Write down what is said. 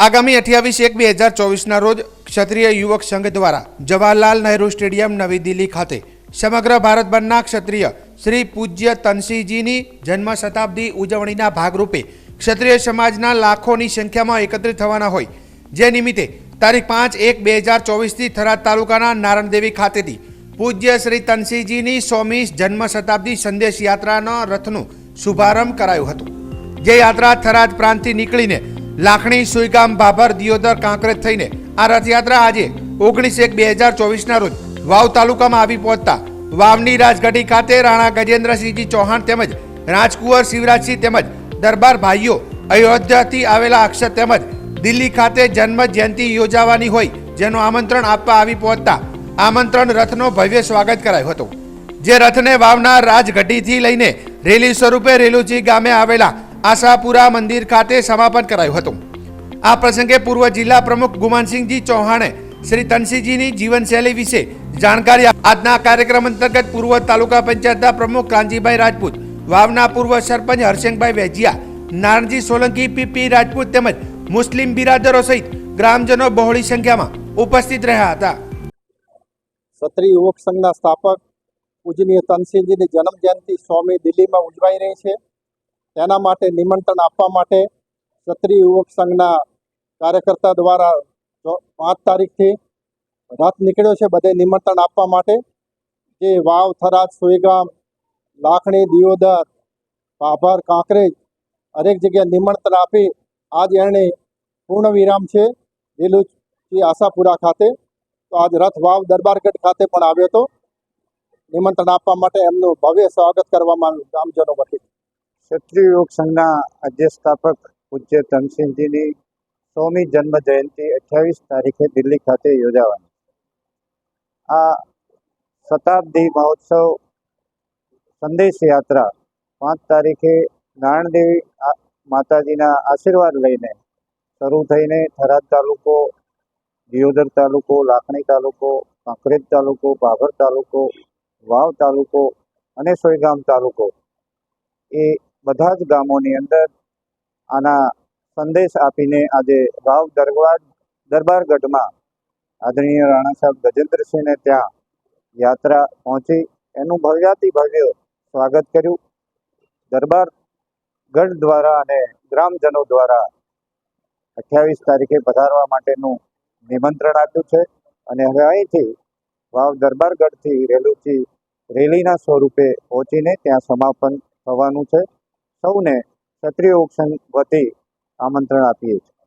આગામી અઠ્યાવીસ એક બે હજાર ચોવીસના રોજ ક્ષત્રિય યુવક સંઘ દ્વારા જવાહરલાલ નહેરુ સ્ટેડિયમ નવી દિલ્હી ખાતે સમગ્ર ભારતભરના ક્ષત્રિય શ્રી પૂજ્ય તનસિંહજીની જન્મ શતાબ્દી ઉજવણીના ભાગરૂપે ક્ષત્રિય સમાજના લાખોની સંખ્યામાં એકત્રિત થવાના હોય. જે નિમિત્તે તારીખ પાંચ એક બે હજાર ચોવીસથી થરાદ તાલુકાના નારણદેવી ખાતેથી પૂજ્ય શ્રી તનસિંહજીની સોમી જન્મ શતાબ્દી સંદેશ યાત્રાના રથનું શુભારંભ કરાયું હતું. જે યાત્રા થરાદ પ્રાંતથી નીકળીને લાખણી સુઈગામ ભાભર દિયોદર કાંકરેજ થઈને આ રથયાત્રા આજે ઓગણીસ એક બે હજાર ચોવીસના રોજ વાવ તાલુકામાં આવી પહોંચતા વાવની રાજગઢી ખાતે રાણા ગજેન્દ્રસિંહજી ચૌહાણ તેમજ રાજકુંવર શિવરાજસિંહ તેમજ દરબાર ભાઈઓ અયોધ્યાથી આવેલા અક્ષર તેમજ દિલ્હી ખાતે જન્મ જયંતિ યોજાવાની હોય જેનું આમંત્રણ આપવા આવી પહોંચતા આમંત્રણ રથનો ભવ્ય સ્વાગત કરાયું હતું. જે રથને વાવના રાજગઢીથી લઈને રેલી સ્વરૂપે રેલુજી ગામે આવેલા આશાપુરા મંદિર ખાતે સમાપન કરાયું હતું. આ પ્રસંગે પૂર્વ જિલ્લા પ્રમુખ ગુમાનસિંહજી ચૌહાણે શ્રી તનસિંહજીની જીવનશૈલી વિશે જાણકારી આજના કાર્યક્રમ અંતર્ગત પૂર્વ તાલુકા પંચાયતના પ્રમુખ કાનજીભાઈ રાજપૂત, વાવના પૂર્વ સરપંચ હરસિંહભાઈ વેજિયા નારણજી સોલંકી પીપી રાજપૂત તેમજ મુસ્લિમ બિરાદરો સહિત ગ્રામજનો બહોળી સંખ્યામાં ઉપસ્થિત રહ્યા હતા. ક્ષત્રિય યુવક સંઘના સ્થાપક પૂજનીય તનસિંહજીની જન્મ જયંતિ સ્વામી દિલ્હીમાં ઉજવાઈ રહી છે. તેના માટે નિમંત્રણ આપવા માટે ક્ષત્રિય યુવક સંઘના કાર્યકર્તા દ્વારા પાંચ તારીખથી રથ નીકળ્યો છે, બધે નિમંત્રણ આપવા માટે. જે વાવ, થરાદ, સુઈગામ, લાખણી, દિયોદર ભાભર કાંકરેજ હરેક જગ્યાએ નિમંત્રણ આપી આજ એણે પૂર્ણ વિરામ છે લીલુચી આશાપુરા ખાતે. તો આજ રથ વાવ દરબારગઢ ખાતે પણ આવ્યો હતો. નિમંત્રણ આપવા માટે એમનું ભવ્ય સ્વાગત કરવામાં આવ્યું. ગ્રામજનો વતી. ક્ષત્રિય યોગ સંઘના અધ્યક્ષ સ્થાપક પૂજ્ય ધનસિંહજીની સોમી જન્મ જયંતિ અઠ્યાવીસ તારીખે દિલ્હી ખાતે યોજાવાની આ શતાબ્દી મહોત્સવ સંદેશ યાત્રા પાંચ તારીખે નારણદેવી માતાજીના આશીર્વાદ લઈને શરૂ થઈને થરાદ તાલુકો, દિયોદર તાલુકો, લાખણી તાલુકો, કાંકરેજ તાલુકો, બાભર તાલુકો, વાવ તાલુકો અને સોયગામ તાલુકો એ બધા જ ગામોની અંદર આના સંદેશ આપીને આજે વાવ દરબાર દરબારગઢમાં આદરણીય રાણા સાહેબ ગજેન્દ્રસિંહને ત્યાં યાત્રા પહોંચી એનું ભવ્યાતિ ભવ્ય સ્વાગત કર્યું. દરબાર ગઢ દ્વારા અને ગ્રામજનો દ્વારા અઠ્યાવીસ તારીખે પધારવા માટેનું નિમંત્રણ આપ્યું છે અને હવે અહીંથી વાવ દરબારગઢથી રેલુચી રેલીના સ્વરૂપે પહોંચીને ત્યાં સમાપન થવાનું છે. સૌને ક્ષત્રિય ઓક્શન વતી આમંત્રણ આપીએ છીએ.